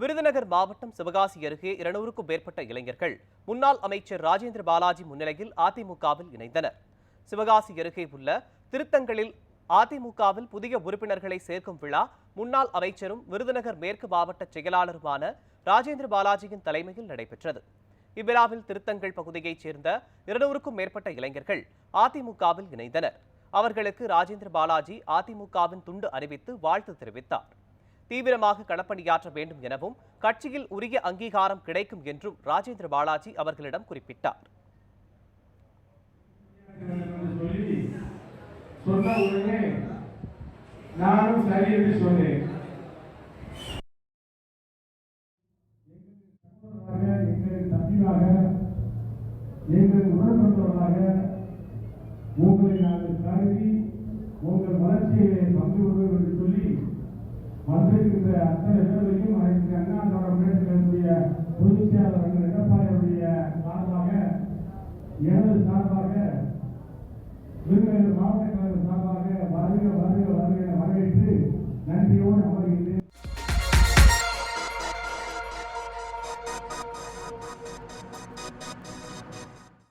விருதுநகர் மாவட்டம் சிவகாசி அருகே இருநூறுக்கும் மேற்பட்ட இளைஞர்கள் முன்னாள் அமைச்சர் ராஜேந்திர பாலாஜி முன்னிலையில் அதிமுகவில் இணைந்தனர். சிவகாசி அருகே உள்ள திருத்தங்களில் அதிமுகவில் புதிய உறுப்பினர்களை சேர்க்கும் விழா முன்னாள் அமைச்சரும் விருதுநகர் மேற்கு மாவட்ட செயலாளருமான ராஜேந்திர பாலாஜியின் தலைமையில் நடைபெற்றது. இவ்விழாவில் திருத்தங்கள் பகுதியைச் சேர்ந்த இருநூறுக்கும் மேற்பட்ட இளைஞர்கள் அதிமுகவில் இணைந்தனர். அவர்களுக்கு ராஜேந்திர பாலாஜி அதிமுகவின் துண்டு அறிவித்து வாழ்த்து தெரிவித்தார். தீவிரமாக களப்பணியாற்ற வேண்டும் எனவும் கட்சியில் உரிய அங்கீகாரம் கிடைக்கும் என்றும் ராஜேந்திர பாலாஜி அவர்களிடம் குறிப்பிட்டார். நானும் சரி என்று சொன்னேன் எங்களின் தம்பியாக எங்கள் உடன்பட்டவர்களாக உங்களை நாங்கள் கருதி உங்கள் வளர்ச்சியிலே பங்கு கொள்வோம் என்று சொல்லி வந்திருக்கின்ற அத்தனை பேர்களையும் அனைத்து அண்ணா தொடர்புடைய பொதுச் செயலாளர் அண்ணன் எடப்பாடியுடைய சார்பாக எனது சார்பாக விருதுநகர் மாவட்ட கழக சார்பாக வருக வருக வருக என வரவேற்று நன்றியோடு அமர்கின்றேன்